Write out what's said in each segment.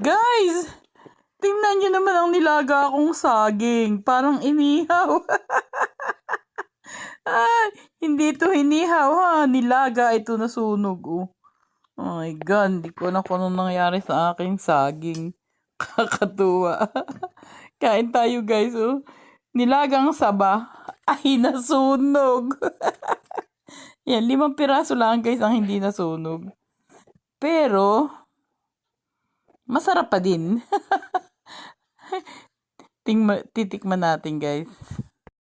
Guys! Tingnan nyo naman ang nilaga akong saging. Parang inihaw. Ay, hindi to hinihaw ha. Nilaga ito nasunog. Oh. Oh my God, hindi ko na kung anong nangyari sa aking saging. Kakatuwa. Kain tayo guys. Oh. Nilagang saba ay nasunog. Yan, limang piraso lang guys ang hindi nasunog. Pero, masarap pa din. Tingma, titikman natin guys.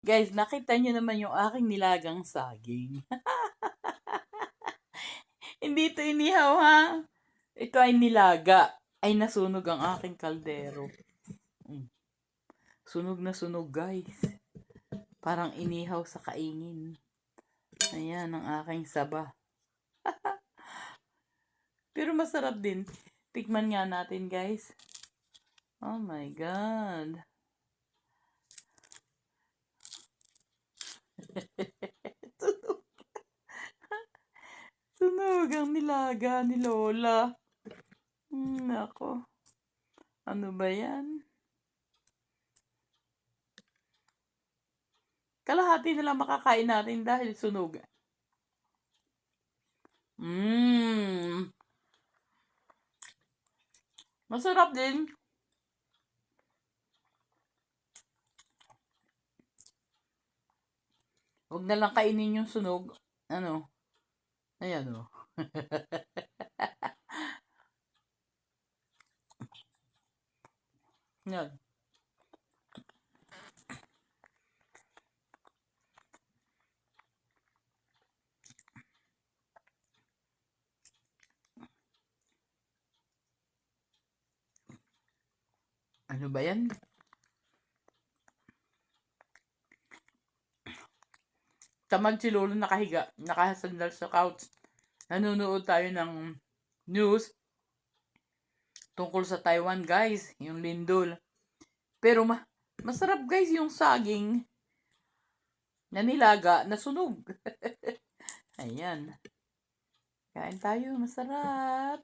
Guys, nakita nyo naman yung aking nilagang saging. Hindi ito inihaw ha. Ito ay nilaga. Ay nasunog ang aking kaldero. Mm. Sunog na sunog guys. Parang inihaw sa kaingin. Ayan ang aking saba. Pero masarap din. Tikman nga natin guys. Oh my God. Sunog. Sunog ang nilaga ni Lola. Hmm, Nako. Ano ba yan? Kalahati na lang makakain natin dahil sunog. Mmm. Masarap din. Huwag na lang kainin yung sunog. Ano? Ayan o. Yan. Ano ba yan? Tamad si Lolo nakahiga, nakasandal sa couch. Nanonood tayo ng news tungkol sa Taiwan, guys. Yung lindol. Pero ma masarap, guys, yung saging na nilaga na sunog. Ayan. Kain tayo, masarap.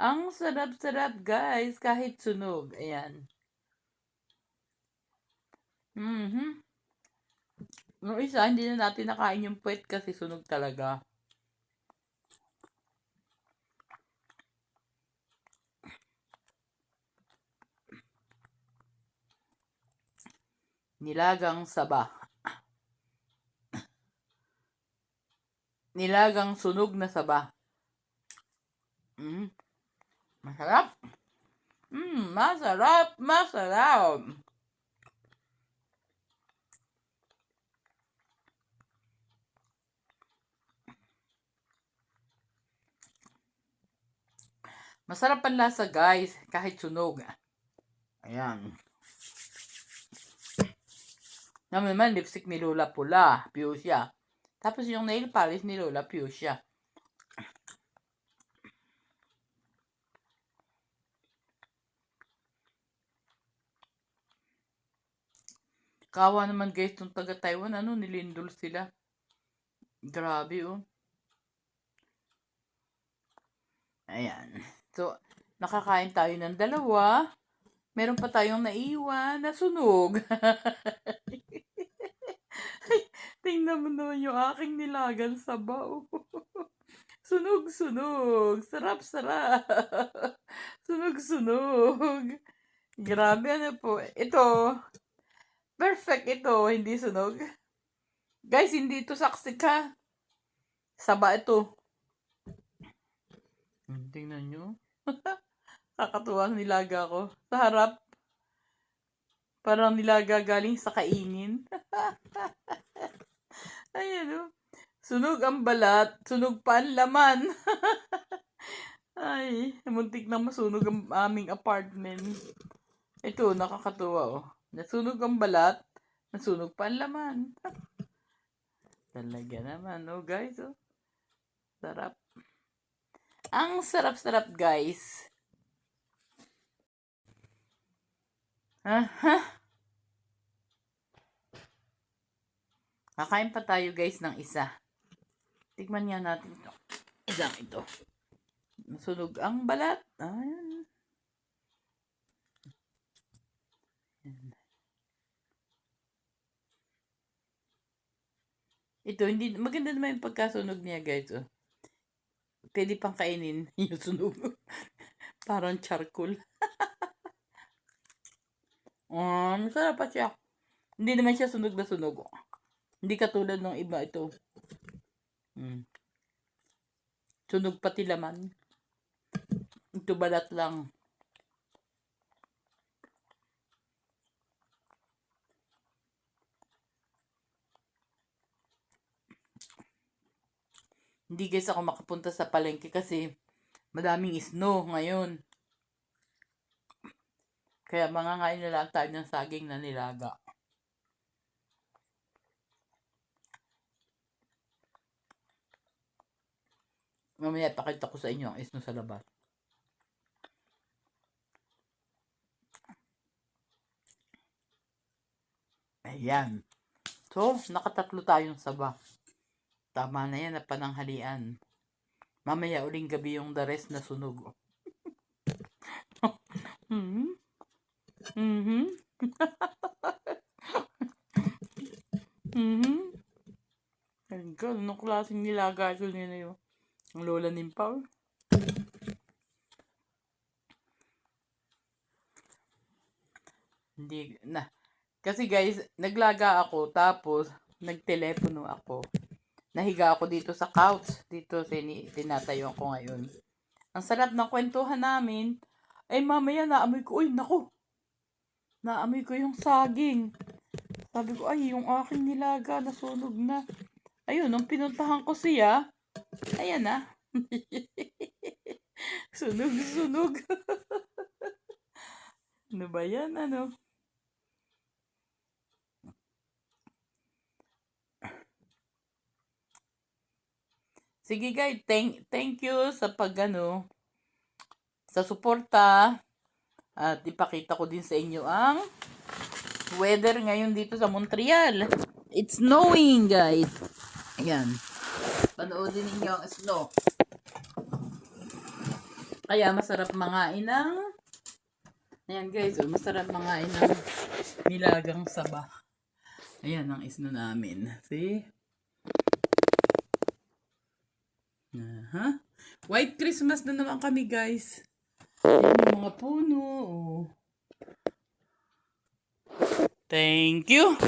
Ang sarap-sarap, guys, kahit sunog. Ayan. Mhm. Yung isa, hindi na natin nakain yung puwet kasi sunog talaga. Nilagang saba. Nilagang sunog na saba. Mm. Masarap. Mm, masarap, masarap. Masarap ang lasa, guys, kahit sunog. Ayan. Naman naman, lipstick ni Lola pula, fuchsia. Tapos yung nail polish ni Lola, fuchsia. Kawa naman guys, itong taga Taiwan, ano, nilindol sila. Grabe, oh. Ayan. So, nakakain tayo ng dalawa. Meron pa tayong naiwan na sunog. Tingnan mo naman yung aking nilagan sa bao. sunog, sunog. Sarap, sarap. sunog, sunog. Grabe, ano po. Ito, perfect ito, hindi sunog. Guys, hindi ito saksik ha. Saba ito. Hmm, Tingnan nyo. Kakatuwa nilaga ko. Sa harap. Parang nilaga galing sa kainin. Ayan o. Sunog ang balat. Sunog pa ang laman. Ay, muntik na masunog ang aming apartment. Ito, nakakatuwa oh. Nasunog ang balat. Nasunog pa ang laman. Talaga naman, oh guys, oh. Sarap. Ang sarap-sarap, guys. Aha. Kakain pa tayo, guys, ng isa. Tikman nga natin ito. Isang ito. Nasunog ang balat. Ayan. Ayan. Ito, hindi, maganda naman yung pagkasunog niya, guys. Oh. Pwede pang kainin yung sunog. Parang charcoal. um, masarap pa siya. Hindi naman siya sunog na sunog. Hindi katulad ng iba ito. Mm. Sunog pati laman. Ito balat lang. Hindi guys ako makapunta sa palengke kasi madaming snow ngayon. Kaya mga ngayon na lang tayo ng saging na nilaga. Mamaya pakita ko sa inyo ang snow sa labas. Ayan. So, nakatatlo tayong saba. Tama na yan na pananghalian. Mamaya uling gabi yung the rest na sunog. Mhm. Mhm. Mhm. Ay, God, anong klaseng nilaga ito nila yun? Ang lola ni Paul. Hindi, na. Kasi guys, naglaga ako, tapos, nagtelepono ako. Nahiga ako dito sa couch. Dito, tini, tinatayo ko ngayon. Ang sarap ng kwentuhan namin. Ay, mamaya, naamoy ko, uy, naku. Naamoy ko yung saging. Sabi ko, ay, yung aking nilaga, nasunog na. Ayun, nung pinuntahan ko siya, ayan na. sunog, sunog. ano ba yan, ano? Sige guys, thank, thank you sa pag ano, sa suporta. At ipakita ko din sa inyo ang weather ngayon dito sa Montreal. It's snowing guys. Ayan. Panoodin ninyo ang snow. Kaya masarap mangain ng Ayan guys, oh, masarap mangain ng nilagang saba. Ayan ang snow namin. See? Aha. White Christmas na naman kami, guys. Yung mga puno. oh. Thank you.